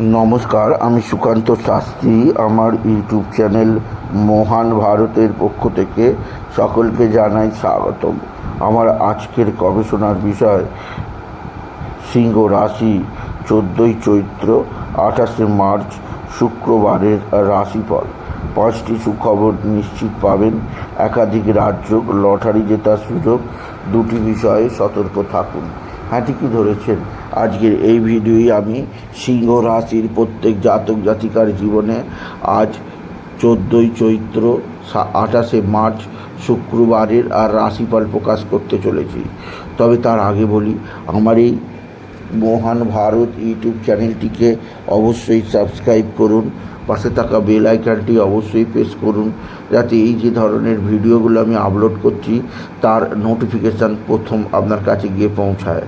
নমস্কার, আমি সুকান্ত শাস্ত্রী। আমার ইউটিউব চ্যানেল মহান ভারতের পক্ষ থেকে সকলকে জানাই স্বাগতম। আমার আজকের গবেষণার বিষয়, সিংহ রাশি চোদ্দোই চৈত্র, আঠাশে মার্চ, শুক্রবারের রাশিফল। পাঁচটি সুখবর নিশ্চিত পাবেন। একাধিক রাজ্য লটারি জেতার সুযোগ। দুটি বিষয়ে সতর্ক থাকুন। ঠিকই ধরেছেন। আজকের এই ভিডিওই আমি সিংহ রাশির প্রত্যেক জাতক জাতিকার জীবনে আজ চোদ্দোই চৈত্র আঠাশে মার্চ শুক্রবারের আর রাশিফল প্রকাশ করতে চলেছি। তবে তার আগে বলি, আমার এই মহান ভারত ইউটিউব চ্যানেলটিকে অবশ্যই সাবস্ক্রাইব করুন। পাশে থাকা বেল আইকনটি অবশ্যই প্রেস করুন, যাতে এই যে ধরনের ভিডিওগুলো আমি আপলোড করছি, তার নোটিফিকেশান প্রথম আপনার কাছে গিয়ে পৌঁছায়।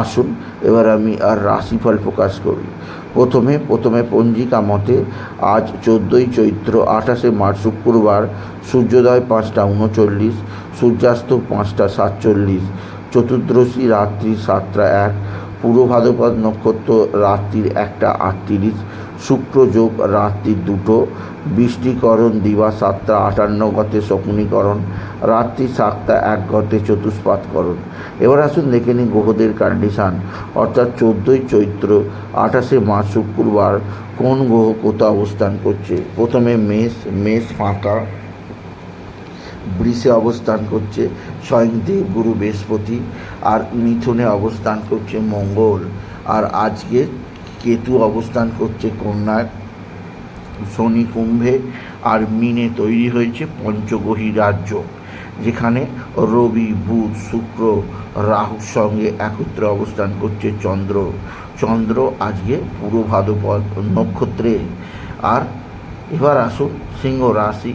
আসুন, এবার আমি আর রাশিফল প্রকাশ করি। প্রথমে প্রথমে পঞ্জিকা মতে, আজ চোদ্দোই চৈত্র আঠাশে মার্চ শুক্রবার, সূর্যোদয় পাঁচটা উনচল্লিশ, সূর্যাস্ত পাঁচটা সাতচল্লিশ, চতুর্দশী রাত্রি সাতটা এক পূর্ব ভাদ্রপদ নক্ষত্র রাত্রির একটা আটত্রিশ, শুক্র যোগ রাত্রির দুটো বৃষ্টিকরণ দিবা সাতটা আটান্ন গতে শকুনীকরণ রাত্রি সাতটা এক গতে চতুষ্পাতকরণ এবার আসুন দেখে নিই গ্রহদের কন্ডিশান অর্থাৎ চোদ্দোই চৈত্র, আঠাশে মার্চ শুক্রবার কোন গ্রহ কোথাও অবস্থান করছে? প্রথমে মেষ মেষ ফাঁকা বৃষে অবস্থান করছে স্বয়ং দেবগুরু বৃহস্পতি আর মিথুনে অবস্থান করছে মঙ্গল। আর আজকে কেতু অবস্থান করছে কন্যার। শনি কুম্ভে আর মিনে তৈরি হয়েছে পঞ্চগহী রাজ্য, যেখানে রবি, বুধ, শুক্র, রাহুর সঙ্গে একত্রে অবস্থান করছে চন্দ্র। চন্দ্র আজকে পুরো ভাদ্রপদ নক্ষত্রে। আর এবার আসুন সিংহ রাশি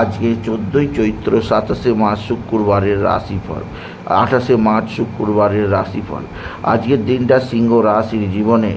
আজকে চোদ্দোই চৈত্র সাতাশে মার্চ শুক্রবারের রাশিফল। আঠাশে মার্চ শুক্রবারের রাশিফল। আজকের দিনটা সিংহ রাশির জীবনে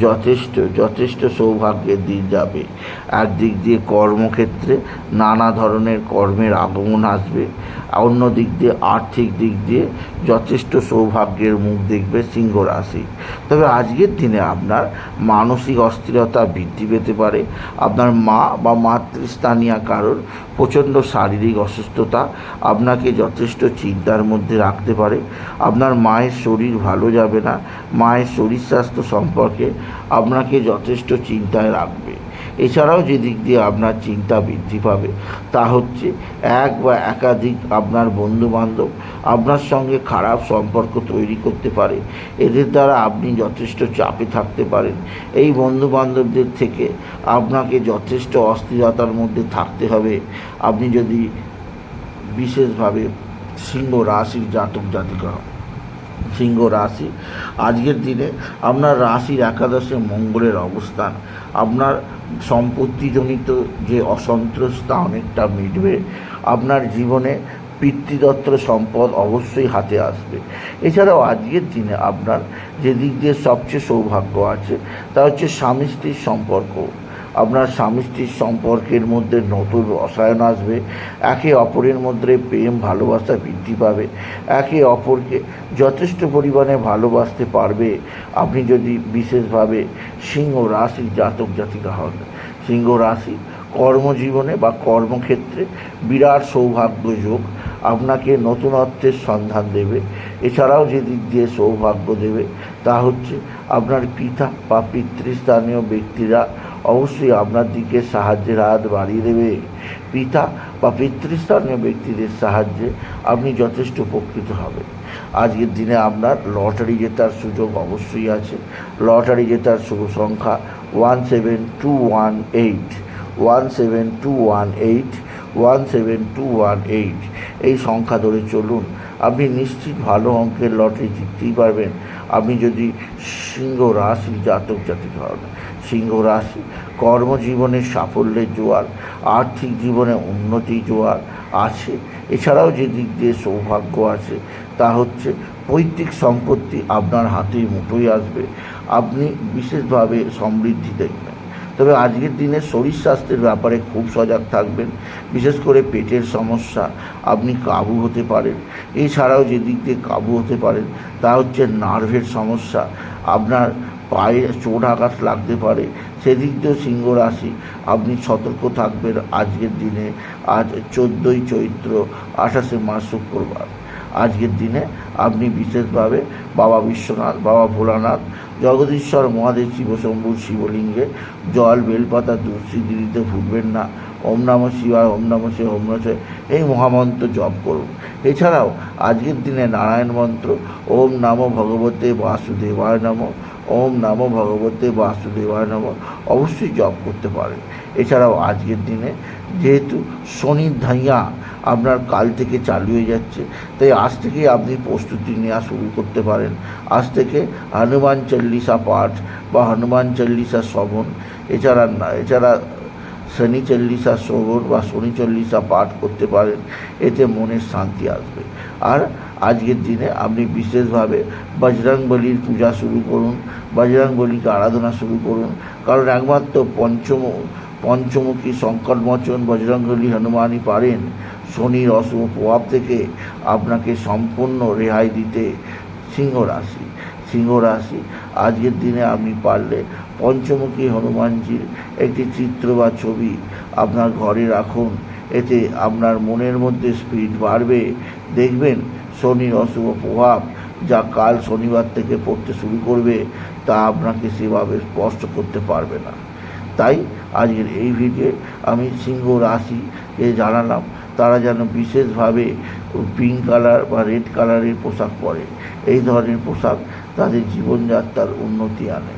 যথেষ্ট যথেষ্ট সৌভাগ্যের দিন যাবে। একদিক দিয়ে কর্মক্ষেত্রে নানা ধরনের কর্মের আগমন আসবে। অন্য দিক দিয়ে আর্থিক দিক দিয়ে যথেষ্ট সৌভাগ্যের মুখ দেখবে সিংহ রাশি। তবে আজকের দিনে আপনার মানসিক অস্থিরতা বৃদ্ধি পেতে পারে। আপনার মা বা মাতৃস্থানীয় কারোর প্রচণ্ড শারীরিক অসুস্থতা, আপনাকে যথেষ্ট চিন্তার মধ্যে রাখতে পারে। আপনার মায়ের শরীর ভালো যাবে না। মায়ের শরীর স্বাস্থ্য সম্পর্কে আপনাকে যথেষ্ট চিন্তায় রাখবে। এছাড়াও যে দিক দিয়ে আপনার চিন্তা বৃদ্ধি পাবে, তা হচ্ছে এক বা একাধিক আপনার বন্ধুবান্ধব আপনার সঙ্গে খারাপ সম্পর্ক তৈরি করতে পারে। এদের দ্বারা আপনি যথেষ্ট চাপে থাকতে পারেন। এই বন্ধুবান্ধবদের থেকে আপনাকে যথেষ্ট অস্থিরতার মধ্যে থাকতে হবে। আপনি যদি বিশেষভাবে সিংহ রাশির জাতক জাতিকা সিংহ রাশি। আজকের দিনে আপনার রাশির একাদশে মঙ্গলের অবস্থান। আপনার সম্পত্তিজনিত যে অসন্তোষ তা অনেকটা মিটবে। আপনার জীবনে পিতৃদত্ত সম্পদ অবশ্যই হাতে আসবে। এছাড়াও আজকের দিনে আপনার যে দিক দিয়ে সবচেয়ে সৌভাগ্য আছে, তা হচ্ছে স্বামী স্ত্রীর সম্পর্ক। আপনার স্বামী স্ত্রীর সম্পর্কের মধ্যে নতুন রসায়ন আসবে। একে অপরের মধ্যে প্রেম, ভালোবাসা বৃদ্ধি পাবে। একে অপরকে যথেষ্ট পরিমাণে ভালোবাসতে পারবে। আপনি যদি বিশেষভাবে সিংহ রাশির জাতক জাতিকা হন, সিংহ রাশি কর্মজীবনে বা কর্মক্ষেত্রে বিরাট সৌভাগ্য যোগ আপনাকে নতুনত্বের সন্ধান দেবে। এছাড়াও যে দিক দিয়ে সৌভাগ্য দেবে, তা হচ্ছে আপনার পিতা বা পিতৃস্থানীয় ব্যক্তিরা অবশ্যই আপনার দিকে সাহায্যের হাত বাড়িয়ে দেবে। পিতা বা পিতৃস্থানীয় ব্যক্তিদের সাহায্যে আপনি যথেষ্ট উপকৃত হবেন। আজকের দিনে আপনার লটারি জেতার সুযোগ অবশ্যই আছে। লটারি জেতার শুভ সংখ্যা one seven two one eight one seven two one eight one seven two one eight এই সংখ্যা ধরে চলুন, আপনি নিশ্চিত ভালো অঙ্কের লটারি জিততেই পারবেন। আপনি যদি সিংহ রাশি জাতক জাতিক হন সিংহ রাশি কর্মজীবনের সাফল্যের জোয়ার, আর্থিক জীবনে উন্নতি জোয়ার আছে। এছাড়াও যে দিক দিয়ে সৌভাগ্য আছে, তা হচ্ছে পৈতৃক সম্পত্তি আপনার হাতে মুঠোই আসবে। আপনি বিশেষভাবে সমৃদ্ধি দেখবেন। তবে আজকের দিনে শরীর স্বাস্থ্যের ব্যাপারে খুব সজাগ থাকবেন। বিশেষ করে পেটের সমস্যা, আপনি কাবু হতে পারেন। এছাড়াও যে দিক দিয়ে কাবু হতে পারেন, তা হচ্ছে নার্ভের সমস্যা। আপনার পায়ে চোট আঘাত লাগতে পারে, সেদিক দিয়েও সিংহ রাশি। আপনি সতর্ক থাকবেন আজকের দিনে। আজ চোদ্দোই চৈত্র, আঠাশে মাস শুক্রবার। আজকের দিনে আপনি বিশেষভাবে বাবা বিশ্বনাথ, বাবা ভোলানাথ, জগদীশ্বর মহাদেব শিবশম্ভুর শিবলিঙ্গে জল, বেলপাতা, তুলসী দিতে ভুলবেন না। ওম নম শিবায়, ওম নম শিব ওম নম এই মহামন্ত্র জপ করুন। এছাড়াও আজকের দিনে নারায়ণ মন্ত্র, ওম নম ভগবতে বাসুদেবায় নম, ওম নম ভগবতে বাসুদেবায় নম, অবশ্যই জপ করতে পারেন। এছাড়াও আজকের দিনে যেহেতু শনির ধাইয়া আপনার কাল থেকে চালু হয়ে যাচ্ছে, তাই আজ থেকেই আপনি প্রস্তুতি নেওয়া শুরু করতে পারেন। আজ থেকে হনুমান চল্লিশা পাঠ বা হনুমান চল্লিশা শ্রবণ, এছাড়া এছাড়া শনি চল্লিশা শ্রবণ বা শনি চল্লিশা পাঠ করতে পারেন, এতে মনের শান্তি আসবে। আর আজকের দিনে আপনি বিশেষভাবে বজরং পূজা শুরু করুন, বজরং আরাধনা শুরু করুন, কারণ একমাত্র পঞ্চম, পঞ্চমুখী সংকট সংকটমোচন বজরঙ্গলী হনুমানই পারেন। শনির অশুভ প্রভাব থেকে আপনাকে সম্পূর্ণ রেহাই দিতে সিংহ রাশি সিংহ রাশি আজকের দিনে আপনি পারলে পঞ্চমুখী হনুমানজির একটি চিত্র বা ছবি আপনার ঘরে রাখুন। এতে আপনার মনের মধ্যে স্পিড বাড়বে। দেখবেন শনির অশুভ প্রভাব যা কাল শনিবার থেকে পড়তে শুরু করবে তা আপনাকে সেভাবে স্পষ্ট করতে পারবে না। তাই আজকের এই ভিডিও আমি সিংহ রাশিকে জানালাম। তারা যেন বিশেষভাবে পিঙ্ক কালার বা রেড কালারের পোশাক পরে। এই ধরনের পোশাক তাদের জীবনযাত্রার উন্নতি আনে।